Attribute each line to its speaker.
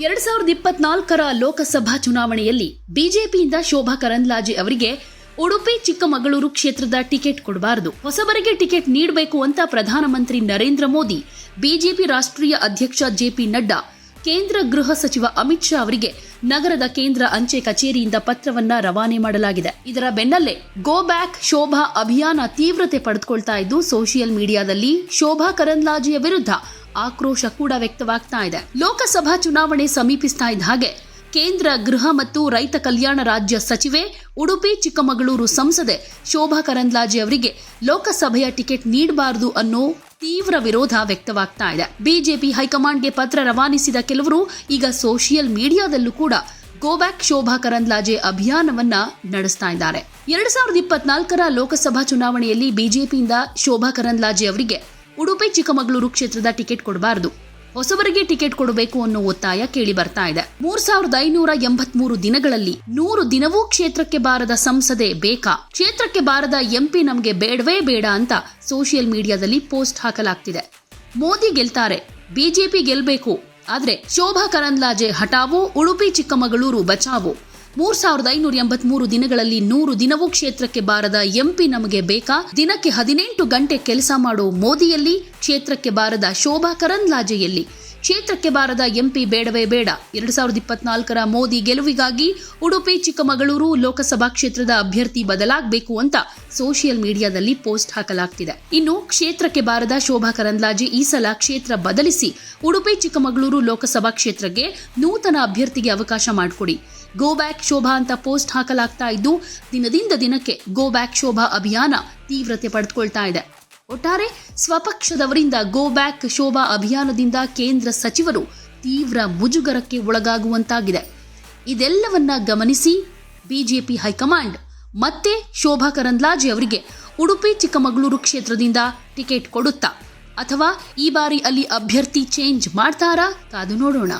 Speaker 1: ಎರಡ್ ಸಾವಿರದ ಇಪ್ಪತ್ನಾಲ್ಕರ ಲೋಕಸಭಾ ಚುನಾವಣೆಯಲ್ಲಿ ಬಿಜೆಪಿಯಿಂದ ಶೋಭಾ ಕರಂದ್ಲಾಜೆ ಅವರಿಗೆ ಉಡುಪಿ ಚಿಕ್ಕಮಗಳೂರು ಕ್ಷೇತ್ರದ ಟಿಕೆಟ್ ಕೊಡಬಾರದು. ಹೊಸಬರಿಗೆ ಟಿಕೆಟ್ ನೀಡಬೇಕು ಅಂತ ಪ್ರಧಾನಮಂತ್ರಿ ನರೇಂದ್ರ ಮೋದಿ, ಬಿಜೆಪಿ ರಾಷ್ಟ್ರೀಯ ಅಧ್ಯಕ್ಷ ಜೆಪಿ ನಡ್ಡಾ ಕೇಂದ್ರ ಗೃಹ ಸಚಿವ ಅಮಿತ್ ಶಾ ಅವರಿಗೆ ನಗರದ ಕೇಂದ್ರ ಅಂಚೆ ಕಚೇರಿಯಿಂದ ಪತ್ರವನ್ನ ರವಾನೆ ಮಾಡಲಾಗಿದೆ. ಇದರ ಬೆನ್ನಲ್ಲೇ ಗೋ ಬ್ಯಾಕ್ ಶೋಭಾ ಅಭಿಯಾನ ತೀವ್ರತೆ ಪಡೆದುಕೊಳ್ತಾ ಇದ್ದು, ಸೋಷಿಯಲ್ ಮೀಡಿಯಾದಲ್ಲಿ ಶೋಭಾ ಕರಂದ್ಲಾಜೆಯ ವಿರುದ್ಧ ಆಕ್ರೋಶ ಕೂಡ ವ್ಯಕ್ತವಾಗ್ತಾ ಇದೆ. ಲೋಕಸಭಾ ಚುನಾವಣೆ ಸಮೀಪಿಸ್ತಾ ಇದ್ದ ಹಾಗೆ ಕೇಂದ್ರ ಗೃಹ ಮತ್ತು ರೈತ ಕಲ್ಯಾಣ ರಾಜ್ಯ ಸಚಿವೆ, ಉಡುಪಿ, ಚಿಕ್ಕಮಗಳೂರು ಸಂಸದೆ ಶೋಭಾ ಕರಂದ್ಲಾಜೆ ಅವರಿಗೆ ಲೋಕಸಭೆಯ ಟಿಕೆಟ್ ನೀಡಬಾರದು ಅನ್ನೋ ತೀವ್ರ ವಿರೋಧ ವ್ಯಕ್ತವಾಗ್ತಾ ಇದೆ. ಬಿಜೆಪಿ ಹೈಕಮಾಂಡ್ಗೆ ಪತ್ರ ರವಾನಿಸಿದ ಕೆಲವರು ಈಗ ಸೋಷಿಯಲ್ ಮೀಡಿಯಾದಲ್ಲೂ ಕೂಡ ಗೋಬ್ಯಾಕ್ ಶೋಭಾ ಕರಂದ್ಲಾಜೆ ಅಭಿಯಾನವನ್ನ ನಡೆಸ್ತಾ ಇದ್ದಾರೆ. ಎರಡ್ ಸಾವಿರದ ಇಪ್ಪತ್ನಾಲ್ಕರ ಲೋಕಸಭಾ ಚುನಾವಣೆಯಲ್ಲಿ ಬಿಜೆಪಿಯಿಂದ ಶೋಭಾ ಕರಂದ್ಲಾಜೆ ಅವರಿಗೆ ಉಡುಪಿ ಚಿಕ್ಕಮಗಳೂರು ಕ್ಷೇತ್ರದ ಟಿಕೆಟ್ ಕೊಡಬಾರದು. ಹೊಸಬರಿಗೆ ಟಿಕೆಟ್ ಕೊಡಬೇಕು ಅನ್ನೋ ಒತ್ತಾಯ ಕೇಳಿ ಬರ್ತಾ ಇದೆ. ಮೂರ್ ಸಾವಿರದ ಐನೂರ ಎಂಬತ್ಮೂರು ದಿನಗಳಲ್ಲಿ ನೂರು ದಿನವೂ ಕ್ಷೇತ್ರಕ್ಕೆ ಬಾರದ ಸಂಸದೆ ಬೇಕಾ? ಕ್ಷೇತ್ರಕ್ಕೆ ಬಾರದ ಎಂಪಿ ನಮಗೆ ಬೇಡವೇ ಬೇಡ ಅಂತ ಸೋಷಿಯಲ್ ಮೀಡಿಯಾದಲ್ಲಿ ಪೋಸ್ಟ್ ಹಾಕಲಾಗ್ತಿದೆ. ಮೋದಿ ಗೆಲ್ತಾರೆ, ಬಿಜೆಪಿ ಗೆಲ್ಬೇಕು. ಆದ್ರೆ ಶೋಭಾ ಕರಂದ್ಲಾಜೆ ಹಠಾವು, ಉಡುಪಿ ಚಿಕ್ಕಮಗಳೂರು ಬಚಾವೋ? ಮೂರ್ ಸಾವಿರದ ಐನೂರ ಎಂಬತ್ಮೂರು ದಿನಗಳಲ್ಲಿ ನೂರು ದಿನವೂ ಕ್ಷೇತ್ರಕ್ಕೆ ಬಾರದ ಎಂಪಿ ನಮಗೆ ಬೇಕಾ? ದಿನಕ್ಕೆ ಹದಿನೆಂಟು ಗಂಟೆ ಕೆಲಸ ಮಾಡೋ ಮೋದಿಯಲ್ಲಿ, ಕ್ಷೇತ್ರಕ್ಕೆ ಬಾರದ ಶೋಭಾ ಕರಂದ್ಲಾಜೆಯಲ್ಲಿ. ಕ್ಷೇತ್ರಕ್ಕೆ ಬಾರದ ಎಂಪಿ ಬೇಡವೇ ಬೇಡ. ಎರಡ್ ಸಾವಿರದ ಇಪ್ಪತ್ನಾಲ್ಕರ ಮೋದಿ ಗೆಲುವಿಗಾಗಿ ಉಡುಪಿ, ಚಿಕ್ಕಮಗಳೂರು ಲೋಕಸಭಾ ಕ್ಷೇತ್ರದ ಅಭ್ಯರ್ಥಿ ಬದಲಾಗಬೇಕು ಅಂತ ಸೋಷಿಯಲ್ ಮೀಡಿಯಾದಲ್ಲಿ ಪೋಸ್ಟ್ ಹಾಕಲಾಗ್ತಿದೆ. ಇನ್ನು ಕ್ಷೇತ್ರಕ್ಕೆ ಬಾರದ ಶೋಭಾ ಕರಂದ್ಲಾಜೆ ಈ ಸಲ ಕ್ಷೇತ್ರ ಬದಲಿಸಿ ಉಡುಪಿ, ಚಿಕ್ಕಮಗಳೂರು ಲೋಕಸಭಾ ಕ್ಷೇತ್ರಕ್ಕೆ ನೂತನ ಅಭ್ಯರ್ಥಿಗೆ ಅವಕಾಶ ಮಾಡಿಕೊಡಿ. ಗೋ ಬ್ಯಾಕ್ ಶೋಭಾ ಅಂತ ಪೋಸ್ಟ್ ಹಾಕಲಾಗ್ತಾ ಇದ್ದು, ದಿನದಿಂದ ದಿನಕ್ಕೆ ಗೋ ಬ್ಯಾಕ್ ಶೋಭಾ ಅಭಿಯಾನ ತೀವ್ರತೆ ಪಡೆದುಕೊಳ್ತಾ ಇದೆ. ಒಟ್ಟಾರೆ, ಸ್ವಪಕ್ಷದವರಿಂದ ಗೋ ಬ್ಯಾಕ್ ಶೋಭಾ ಅಭಿಯಾನದಿಂದ ಕೇಂದ್ರ ಸಚಿವರು ತೀವ್ರ ಮುಜುಗರಕ್ಕೆ ಒಳಗಾಗುವಂತಾಗಿದೆ. ಇದೆಲ್ಲವನ್ನ ಗಮನಿಸಿ ಬಿಜೆಪಿ ಹೈಕಮಾಂಡ್, ಮತ್ತೆ ಶೋಭಾ ಕರಂದ್ಲಾಜೆ ಅವರಿಗೆ ಉಡುಪಿ ಚಿಕ್ಕಮಗಳೂರು ಕ್ಷೇತ್ರದಿಂದ ಟಿಕೆಟ್ ಕೊಡುತ್ತಾ, ಅಥವಾ ಈ ಬಾರಿ ಅಲ್ಲಿ ಅಭ್ಯರ್ಥಿ ಚೇಂಜ್ ಮಾಡ್ತಾರಾ, ಕಾದು ನೋಡೋಣ.